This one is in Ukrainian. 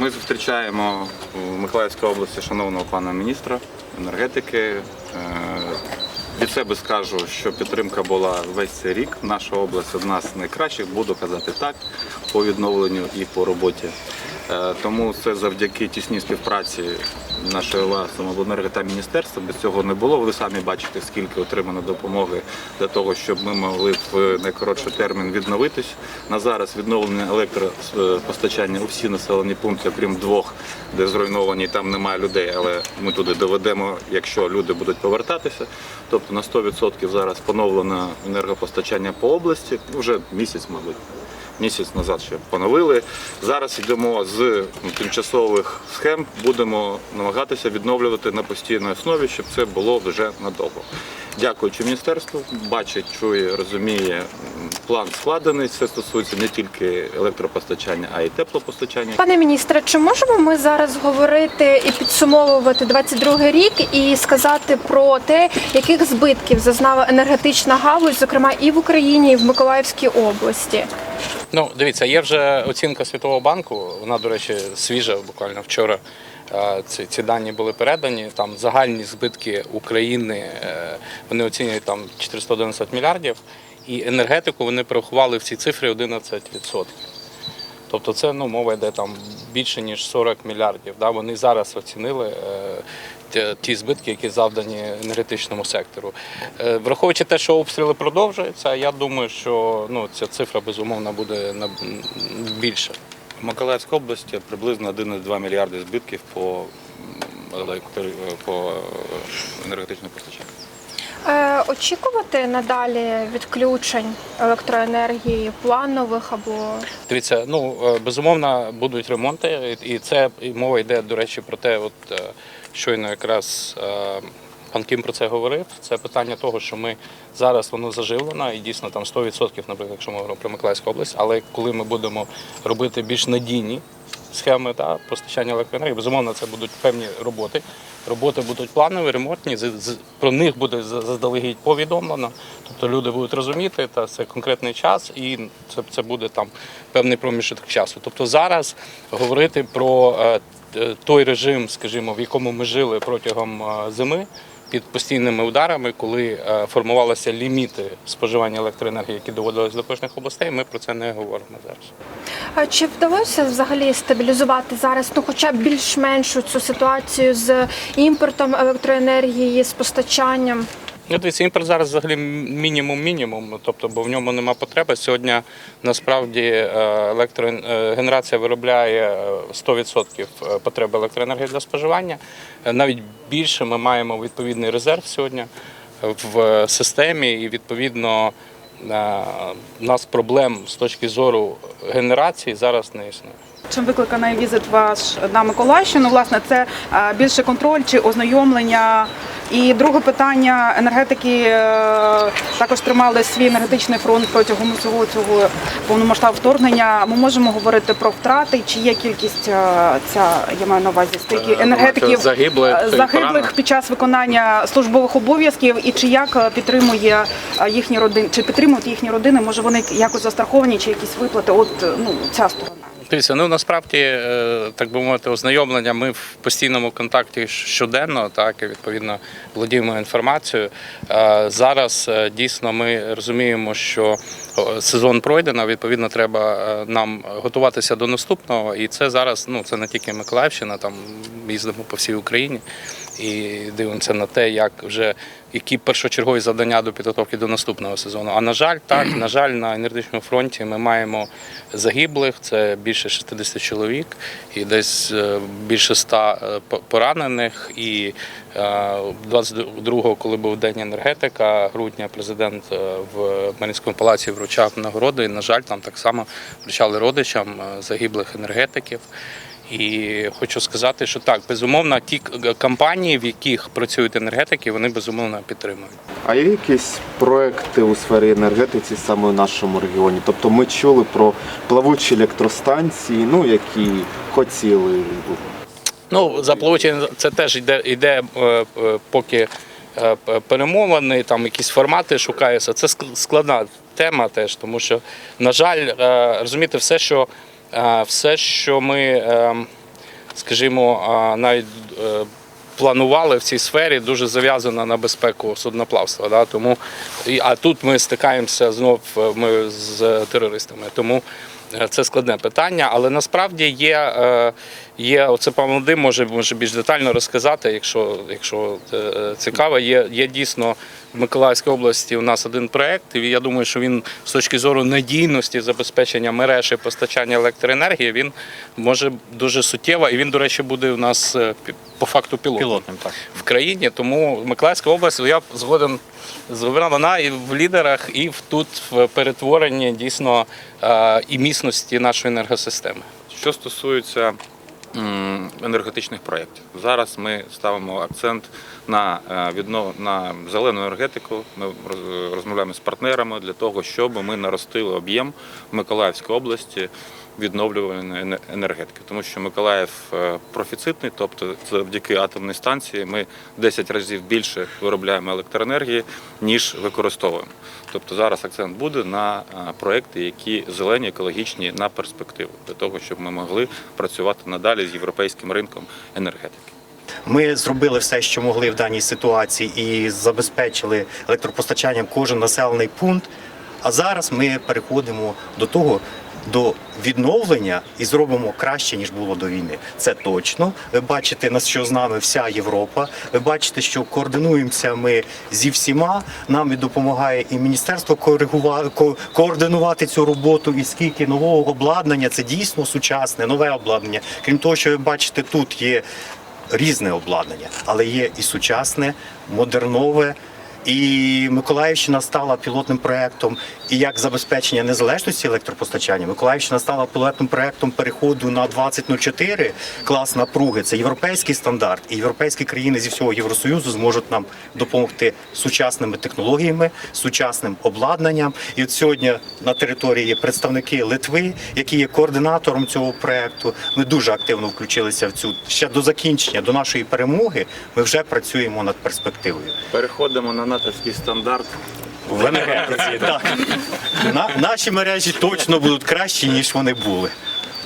Ми зустрічаємо в Миколаївській області шановного пана міністра енергетики. Е, Від себе скажу, що підтримка була весь цей рік. Наша область одна з найкращих, буду казати так, по відновленню і по роботі. Е, Тому це завдяки тісній співпраці нашої ОВА «Самобленерго» та міністерства. Без цього не було. Ви самі бачите, скільки отримано допомоги для того, щоб ми могли в найкоротший термін відновитись. На зараз відновлення електропостачання у всі населені пункти, окрім двох, де зруйновані, там немає людей, але ми туди доведемо, якщо люди будуть повертатися. Тобто на 100% зараз поновлено енергопостачання по області, вже місяць, мабуть місяць назад ще поновили. Зараз йдемо з тимчасових схем, будемо намагатися відновлювати на постійній основі, щоб це було вже надовго. Дякуючи міністерству, бачить, чує, розуміє, план складений. Це стосується не тільки електропостачання, а й теплопостачання. Пане міністре, чи можемо ми зараз говорити і підсумовувати 22 рік і сказати про те, яких збитків зазнала енергетична галузь, зокрема і в Україні, і в Миколаївській області? Ну, дивіться, є вже оцінка Світового банку. Вона, до речі, свіжа, буквально вчора. Ці, ці дані були передані. Там загальні збитки України е, вони оцінюють там 411 мільярдів, і енергетику вони порахували в цій цифрі 11%. Тобто це ну, мова йде там більше ніж 40 мільярдів. Да? Вони зараз оцінили е, ті- ті збитки, які завдані енергетичному сектору. Е, Враховуючи те, що обстріли продовжуються, я думаю, що ну, ця цифра безумовно буде більше. В Миколаївській області приблизно 1,2 мільярди збитків по, по е, енергетичному постачанню. Е, очікувати надалі відключень електроенергії планових або Дивіться, ну е, безумовно будуть ремонти, і це і мова йде, до речі, про те, от е, щойно якраз е, пан Кім про це говорив. Це питання того, що ми зараз воно заживлено, і дійсно там 100%, наприклад, якщо ми говоримо про Миколаївську область, але коли ми будемо робити більш надійні схеми та постачання електроенергії, безумовно, це будуть певні роботи. Роботи будуть планові, ремонтні. Про них буде заздалегідь повідомлено. Тобто люди будуть розуміти, та це конкретний час, і це, це буде там певний проміжок часу. Тобто зараз говорити про е, той режим, скажімо, в якому ми жили протягом е, зими. Під постійними ударами, коли е, формувалися ліміти споживання електроенергії, які доводились до кожних областей, ми про це не говоримо зараз. А чи вдалося взагалі стабілізувати зараз, ну хоча б більш-менш цю ситуацію з імпортом електроенергії, з постачанням? Ну, дивіться, імпорт зараз взагалі мінімум-мінімум, тобто, бо в ньому нема потреби. Сьогодні насправді е, електрогенерація виробляє е, 100% потреби електроенергії для споживання. Е, Навіть більше ми маємо відповідний резерв сьогодні в системі, і відповідно е, у нас проблем з точки зору генерації зараз не існує. Чим викликаний візит ваш на Миколаївщину? Власне, це е, більше контроль чи ознайомлення. І друге питання енергетики е, також тримали свій енергетичний фронт протягом усього цього повномасштабного вторгнення. Ми можемо говорити про втрати, чи є кількість е, ця я маю на увазі стільки енергетиків загиблих загиблих під час виконання службових обов'язків, і чи як підтримує їхні родини, чи підтримують їхні родини? Може вони якось застраховані, чи якісь виплати? От ну ця сторона. Дивіться, ну насправді, е, так би мовити, ознайомлення. Ми в постійному контакті щоденно, так і відповідно володіємо інформацією. Е, Зараз е, дійсно ми розуміємо, що сезон пройдено. Відповідно, треба нам готуватися до наступного. І це зараз, ну це не тільки Миколаївщина, там їздимо по всій Україні і дивимося на те, як вже які першочергові завдання до підготовки до наступного сезону. А на жаль, так на жаль, на енергетичному фронті ми маємо загиблих. Це більше 60 чоловік, і десь е, більше 100 е, поранених. І е, 22-го, коли був день енергетика, грудня президент е, в Мар'їнському палаці вручав нагороди. І, на жаль, там так само вручали родичам е, загиблих енергетиків. І хочу сказати, що так, безумовно, ті компанії, в яких працюють енергетики, вони безумовно підтримують. А є якісь проекти у сфері енергетиці саме в нашому регіоні? Тобто ми чули про плавучі електростанції, ну які хотіли. Ну, за плавучі це теж йде, йде е, е, поки е, перемовини, там якісь формати шукаються. Це ск- складна тема теж, тому що, на жаль, розумієте, все, що, все, що ми. е, скажімо, навіть е, планували в цій сфері, дуже зав'язана на безпеку судноплавства. Да? Тому, а тут ми стикаємося знов е, ми з терористами. Тому е, це складне питання, але насправді є, є оце пан Вадим може, може більш детально розказати, якщо, якщо цікаво. Є, є дійсно в Миколаївській області у нас один проект, і я думаю, що він з точки зору надійності забезпечення мереж і постачання електроенергії він може дуже суттєво, і він, до речі, буде у нас е, по факту пілотним Пілотним, так. в країні. Тому Миколаївська область, я згоден з вона, вона і в лідерах, і в тут в перетворенні дійсно е, і міцності нашої енергосистеми. Що стосується енергетичних проєктів, зараз ми ставимо акцент на е, віднов... на зелену енергетику. Ми роз- розмовляємо з партнерами для того, щоб ми наростили об'єм в Миколаївській області відновлювальної енергетики, тому що Миколаїв е, профіцитний, тобто завдяки атомній станції ми 10 разів більше виробляємо електроенергії, ніж використовуємо. Тобто зараз акцент буде на е, проекти, які зелені, екологічні на перспективу, для того, щоб ми могли працювати надалі з європейським ринком енергетики. Ми зробили все, що могли в даній ситуації, і забезпечили електропостачанням кожен населений пункт. А зараз ми переходимо до того. До відновлення і зробимо краще ніж було до війни. Це точно. Ви бачите, на що з нами вся Європа. Ви бачите, що координуємося ми зі всіма. Нам і допомагає і міністерство координувати цю роботу. І скільки нового обладнання це дійсно сучасне, нове обладнання. Крім того, що ви бачите, тут є різне обладнання, але є і сучасне, модернове. І Миколаївщина стала пілотним проєктом і як забезпечення незалежності електропостачання. Миколаївщина стала пілотним проєктом переходу на 2004 клас напруги. Це європейський стандарт, і європейські країни зі всього Євросоюзу зможуть нам допомогти сучасними технологіями, сучасним обладнанням. І от сьогодні на території є представники Литви, які є координатором цього проєкту. Ми дуже активно включилися в цю ще до закінчення, до нашої перемоги. Ми вже працюємо над перспективою. Переходимо на натовський стандарт. В енергетиці так. На, наші мережі точно будуть кращі ніж вони були.